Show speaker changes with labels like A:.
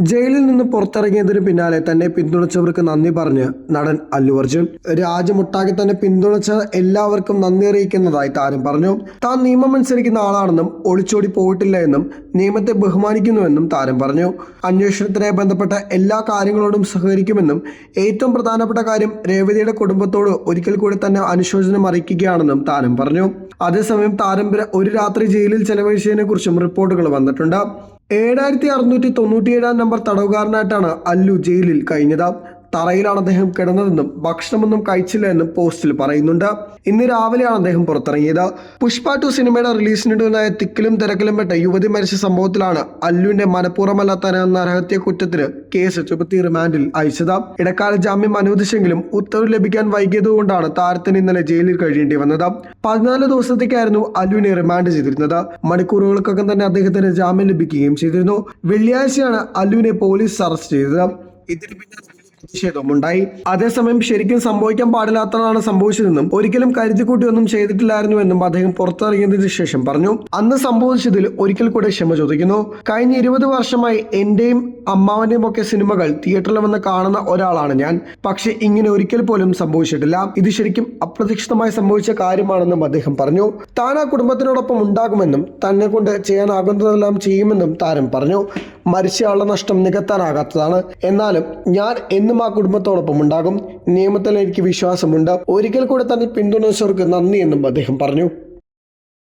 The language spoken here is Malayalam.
A: ജയിലിൽ നിന്ന് പുറത്തിറങ്ങിയതിന് പിന്നാലെ തന്നെ പിന്തുണച്ചവർക്ക് നന്ദി പറഞ്ഞ് നടൻ അല്ലു അർജുൻ. രാജ്യമൊട്ടാകെ തന്നെ പിന്തുണച്ച എല്ലാവർക്കും നന്ദി അറിയിക്കുന്നതായി താരം പറഞ്ഞു. താൻ നിയമം അനുസരിക്കുന്ന ആളാണെന്നും ഒളിച്ചോടി പോയിട്ടില്ല എന്നും നിയമത്തെ ബഹുമാനിക്കുന്നുവെന്നും താരം പറഞ്ഞു. അന്വേഷണത്തിനായി ബന്ധപ്പെട്ട എല്ലാ കാര്യങ്ങളോടും സഹകരിക്കുമെന്നും ഏറ്റവും പ്രധാനപ്പെട്ട കാര്യം രേവതിയുടെ കുടുംബത്തോട് ഒരിക്കൽ കൂടി തന്നെ അനുശോചനം അറിയിക്കുകയാണെന്നും താരം പറഞ്ഞു. അതേസമയം താരം ഒരു രാത്രി ജയിലിൽ ചെലവഴിച്ചതിനെ കുറിച്ചും റിപ്പോർട്ടുകൾ വന്നിട്ടുണ്ട്. ഏഴായിരത്തി അറുന്നൂറ്റി തൊണ്ണൂറ്റിയേഴാം നമ്പർ തടവുകാരനായിട്ടാണ് അല്ലു ജയിലിൽ കഴിഞ്ഞത്. തറയിലാണ് അദ്ദേഹം കിടന്നതെന്നും ഭക്ഷണമൊന്നും കഴിച്ചില്ല എന്നും പോസ്റ്റിൽ പറയുന്നുണ്ട്. ഇന്ന് രാവിലെയാണ് അദ്ദേഹം പുറത്തിറങ്ങിയത്. പുഷ്പ ടു സിനിമയുടെ റിലീസിനിടുന്നതായ തിക്കിലും തിരക്കിലും പെട്ട യുവതി മരിച്ച സംഭവത്തിലാണ് അല്ലുവിന്റെ മനഃപൂർവമല്ലാത്ത നരഹത്യ കുറ്റത്തിന് കേസ് ചുമത്തി റിമാൻഡിൽ അയച്ചത്. ഇടക്കാല ജാമ്യം അനുവദിച്ചെങ്കിലും ഉത്തരവ് ലഭിക്കാൻ വൈകിയതുകൊണ്ടാണ് താരത്തിന് ഇന്നലെ ജയിലിൽ കഴിയേണ്ടി വന്നത്. പതിനാല് ദിവസത്തേക്കായിരുന്നു അല്ലുവിനെ റിമാൻഡ് ചെയ്തിരുന്നത്. മണിക്കൂറുകൾക്കകം തന്നെ അദ്ദേഹത്തിന് ജാമ്യം ലഭിക്കുകയും ചെയ്തിരുന്നു. വെള്ളിയാഴ്ചയാണ് അല്ലുവിനെ പോലീസ് അറസ്റ്റ് ചെയ്തത്. ഇതിന് പിന്നാലെ പ്രതിഷേധമുണ്ടായി അതേസമയം ശരിക്കും സംഭവിക്കാൻ പാടില്ലാത്തതാണ് സംഭവിച്ചതെന്നും ഒരിക്കലും കരുതിക്കൂട്ടിയൊന്നും ചെയ്തിട്ടില്ലായിരുന്നുവെന്നും അദ്ദേഹം പുറത്തിറങ്ങിയതിനു ശേഷം പറഞ്ഞു. അന്ന് സംഭവിച്ചതിൽ ഒരിക്കൽ കൂടെ ക്ഷമ ചോദിക്കുന്നു. കഴിഞ്ഞ ഇരുപത് വർഷമായി എന്റെയും അമ്മാവന്റെയും ഒക്കെ സിനിമകൾ തിയേറ്ററിൽ വന്ന് കാണുന്ന ഒരാളാണ് ഞാൻ. പക്ഷെ ഇങ്ങനെ ഒരിക്കൽ പോലും സംഭവിച്ചിട്ടില്ല. ഇത് ശരിക്കും അപ്രതീക്ഷിതമായി സംഭവിച്ച കാര്യമാണെന്നും അദ്ദേഹം പറഞ്ഞു. താൻ ആ കുടുംബത്തിനോടൊപ്പം ഉണ്ടാകുമെന്നും തന്നെ കൊണ്ട് ചെയ്യാനാകുന്നതെല്ലാം ചെയ്യുമെന്നും താരം പറഞ്ഞു. മരിച്ചയാളുടെ നഷ്ടം നികത്താനാകാത്തതാണ്. എന്നാലും ഞാൻ ആ കുടുംബത്തോടൊപ്പം ഉണ്ടാകും. നിയമത്തിൽ എനിക്ക് വിശ്വാസമുണ്ട്. ഒരിക്കൽ കൂടെ തന്നെ പിന്തുണച്ചവർക്ക് നന്ദി എന്നും അദ്ദേഹം പറഞ്ഞു.